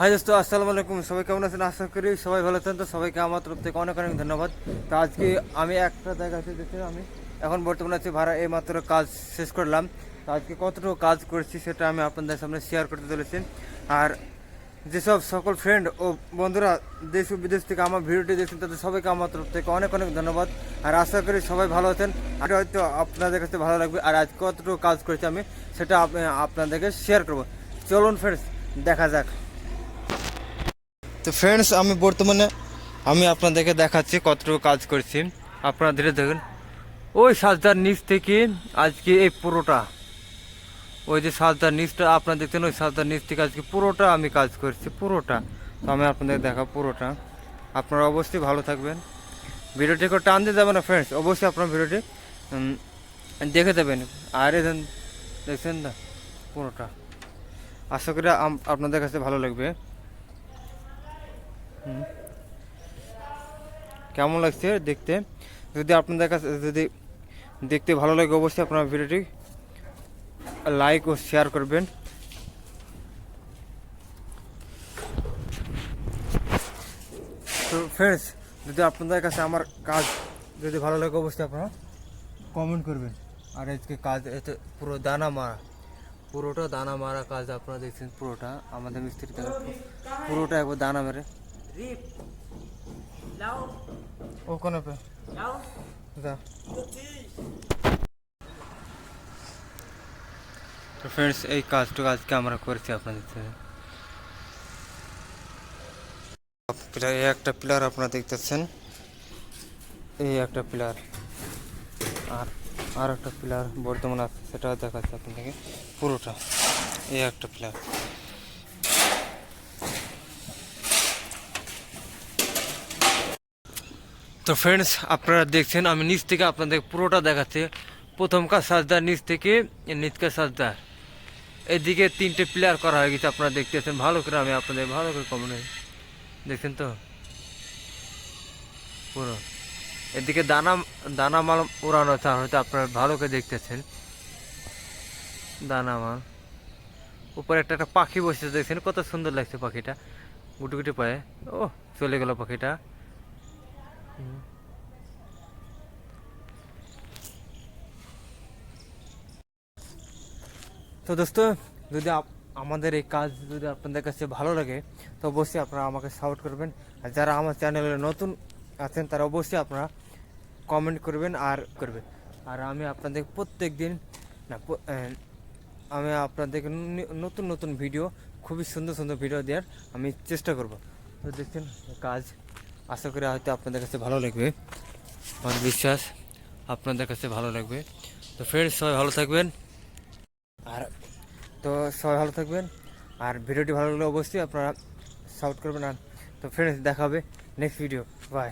High দোস্ত আসসালামু আলাইকুম সবাই কেমন আছেন? আশা করি সবাই ভালো আছেন। তো সবাইকে আমার তরফ থেকে অনেক অনেক ধন্যবাদ। তো আজকে আমি একটা জায়গায় আছি আমি। এখন বর্তমানে আছি ভাড়া এই মাত্র কাজ শেষ করলাম। তো আজকে কতটুকু কাজ করেছি সেটা আমি আপনাদের সামনে শেয়ার করতে চলেছি। আর যেসব সকল ফ্রেন্ড ও বন্ধুরা দেশ ও বিদেশ থেকে আমার ভিডিওটি দেখছেন, তাদের সবাইকে আমার তরফ থেকে অনেক অনেক ধন্যবাদ। আর আশা করি সবাই ভালো আছেন। আর হয়তো আপনাদের কাছে ভালো লাগবে। আর আজ কতটুকু কাজ করেছি আমি, সেটা আপনাদেরকে শেয়ার করব। চলুন ফ্রেন্ডস দেখা যাক। তো ফ্রেন্ডস আমি বর্তমানে আমি আপনাদেরকে দেখাচ্ছি কতটুকু কাজ করছি। আপনারা ধীরে দেখুন। ওই সাজদার নিচ থেকে আজকে এই পুরোটা। ওই যে সাজদার নিচটা, আপনারা দেখছেন ওই সাজদার নিচ থেকে আজকে পুরোটা আমি কাজ করছি, পুরোটা। তো আমি আপনাদের দেখা পুরোটা। আপনারা অবশ্যই ভালো থাকবেন। ভিডিওটি করে টান দিয়ে যাবেন না ফ্রেন্ডস অবশ্যই আপনার ভিডিওটি দেখে দেবেন। আর দেখছেন না, পুরোটা। আশা করি আপনাদের কাছে ভালো লাগবে। কেমন লাগছে দেখতে? যদি আপনাদের কাছে, যদি দেখতে ভালো লাগে অবশ্যই আপনার ভিডিওটি লাইক ও শেয়ার করবেন। তো ফ্রেন্ডস যদি আপনাদের কাছে আমার কাজ যদি ভালো লাগে অবশ্যই আপনারা কমেন্ট করবেন। আর আজকে কাজ এতে পুরো দানা মারা। পুরোটা দানা মারা কাজ আপনারা দেখছেন, পুরোটা। আমাদের মিস্ত্রি পুরোটা একবার দানা মেরে ওখানে পে যা তো ফ্রেন্ডস এই কাজটুকু আজকে আমরা করেছি আপনাদের সাথে। প্রায় এই একটা পিলার আপনারা দেখতেছেন। এই একটা পিলার আর আর একটা পিলার বর্তমানে আছে সেটা দেখাচ্ছে আপনাদেরকে। পুরোটা। এই একটা পিলার তো ফ্রেন্ডস আপনারা দেখছেন, আমি নিচ থেকে আপনাদের পুরোটা দেখাচ্ছি। প্রথম কাজ সাজদার নিচ থেকে নিচ কাজ সাজদার এদিকে তিনটে প্লেয়ার করা হয়ে গেছে, আপনারা দেখতেছেন। ভালো করে আমি আপনাদের ভালো করে কমেন্ট দেখছেন তো? পুরো। এদিকে দানা দানা মাল উড়ানো আছে হয়তো আপনারা ভালো করে দেখতেছেন। দানা মাল। উপরে একটা একটা পাখি বসে দেখছেন? কত সুন্দর লাগছে পাখিটা। গুটি গুটি পায়ে। ও চলে গেল পাখিটা। তো দোস্ত, যদি আমাদের এই কাজ যদি আপনাদের কাছে ভালো লাগে, তো অবশ্যই আপনারা আমাকে সাপোর্ট করবেন। আর যারা আমার চ্যানেলে নতুন আছেন, তারা অবশ্যই আপনারা কমেন্ট করবেন আর করবেন। আর আমি আপনাদের প্রত্যেক দিন না আমি আপনাদেরকে নতুন নতুন ভিডিও খুবই সুন্দর সুন্দর ভিডিও দেওয়ার আমি চেষ্টা করব। তো দেখছেন, কাজ আশা করি হয়তো আপনাদের কাছে ভালো লাগবে। আমার বিশ্বাস আপনাদের কাছে ভালো লাগবে। তো ফ্রেন্ডস সবাই ভালো থাকবেন। আর তো সবাই ভালো থাকবেন। আর ভিডিওটি ভালো লাগলে অবশ্যই আপনারা সাপোর্ট করবেন। আর তো ফ্রেন্ডস দেখা হবে নেক্সট ভিডিও বাই